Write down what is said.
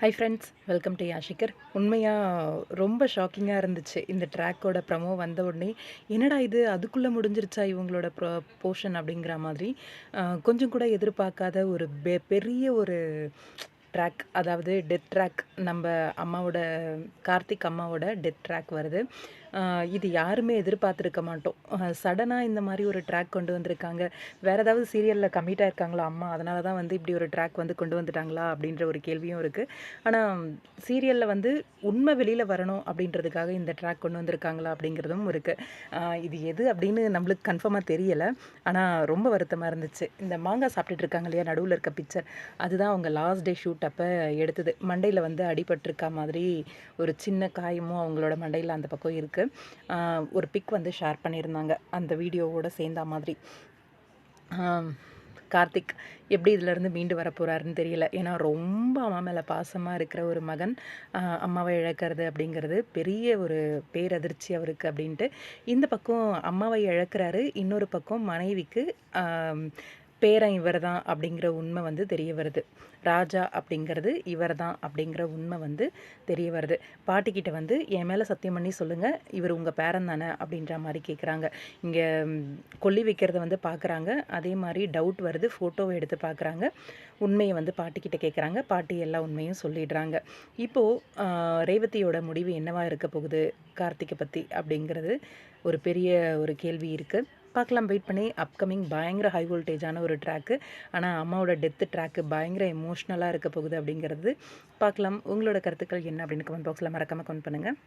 High friends welcome to யாஷிகர் உண்மையாக ரொம்ப ஷாக்கிங்காக இருந்துச்சு. இந்த ட்ராக்கோட ப்ரமோ வந்த உடனே என்னடா இது? அதுக்குள்ளே முடிஞ்சிருச்சா இவங்களோட ப்ரோ போர்ஷன் அப்படிங்கிற மாதிரி கொஞ்சம் கூட எதிர்பார்க்காத ஒரு பெ- பெரிய ஒரு ட்ராக் அதாவது டெத் ட்ராக் நம்ம அம்மாவோட கார்த்திக் அம்மாவோட டெத் ட்ராக் வருது. இது யாருமே எதிர்பார்த்துருக்க மாட்டோம். சடனாக இந்த மாதிரி ஒரு ட்ராக் கொண்டு வந்திருக்காங்க. வேறு ஏதாவது சீரியலில் கம்மிட்டாக இருக்காங்களா அம்மா அதனால தான் வந்து இப்படி ஒரு ட்ராக் வந்து கொண்டு வந்துட்டாங்களா? அப்படின்ற ஒரு கேள்வியும் இருக்குது ஆனால் சீரியலில் வந்து உண்மை வெளியில் வரணும் அப்படின்றதுக்காக இந்த ட்ராக் கொண்டு வந்திருக்காங்களா? அப்படிங்கிறதும் இருக்குது இது எது அப்படின்னு நம்மளுக்கு கன்ஃபார்மாக தெரியலை. ஆனால் ரொம்ப வருத்தமாக இருந்துச்சு. இந்த மாங்காய் சாப்பிட்டுட்டு இருக்காங்க இல்லையா? நடுவில் இருக்க பிக்சர் அதுதான் அவங்க லாஸ்ட் டே ஷூட் அப்போ எடுத்தது. மண்டையில் வந்து அடிபட்டிருக்க மாதிரி ஒரு சின்ன காயமும் அவங்களோட மண்டையில் அந்த பக்கம் இருக்குது ஒரு பிக் வந்து ஷேர் பண்ணியிருந்தாங்க. அந்த வீடியோவோட சேர்ந்தா மாதிரி. கார்த்திக் எப்படி இதிலேருந்து மீண்டு வர போகிறாருன்னு தெரியல. ஏன்னா ரொம்ப அம்மா மேலே பாசமாக இருக்கிற ஒரு மகன் அம்மாவை இழக்கிறது அப்படிங்கிறது பெரிய ஒரு பேரதிர்ச்சி அவருக்கு அப்படின்ட்டு. இந்த பக்கம் அம்மாவை இழக்கிறாரு. இன்னொரு பக்கம் மனைவிக்கு பேரன் இவர் தான் அப்படிங்கிற உண்மை வந்து தெரிய வருது. ராஜா அப்படிங்கிறது இவர் தான் அப்படிங்கிற உண்மை வந்து தெரிய வருது. பாட்டிக்கிட்ட வந்து என் மேலே சத்தியம் பண்ணி சொல்லுங்கள் இவர் உங்கள் பேரன் தானே? அப்படின்ற மாதிரி கேட்குறாங்க இங்கே கொல்லி வைக்கிறத வந்து பார்க்குறாங்க அதே மாதிரி டவுட் வருது ஃபோட்டோவை எடுத்து பார்க்குறாங்க உண்மையை வந்து பாட்டிக்கிட்ட கேட்குறாங்க பாட்டி எல்லா உண்மையும் சொல்லிடுறாங்க. இப்போது ரேவதியோட முடிவு என்னவாக இருக்க போகுது? கார்த்திகை பற்றி அப்படிங்கிறது ஒரு பெரிய ஒரு கேள்வி இருக்குது பார்க்கலாம். வெயிட் பண்ணி அப்கமிங் பயங்கர ஹை வோல்டேஜான ஒரு ட்ராக்கு ஆனால் அம்மாவோட டெத்து ட்ராக்கு பயங்கர எமோஷ்னலாக இருக்க போகுது அப்படிங்கிறது பார்க்கலாம். உங்களோட கருத்துக்கள் என்ன அப்படின்னு கமெண்ட் பாக்ஸில் மறக்காமல் கமெண்ட் பண்ணுங்கள்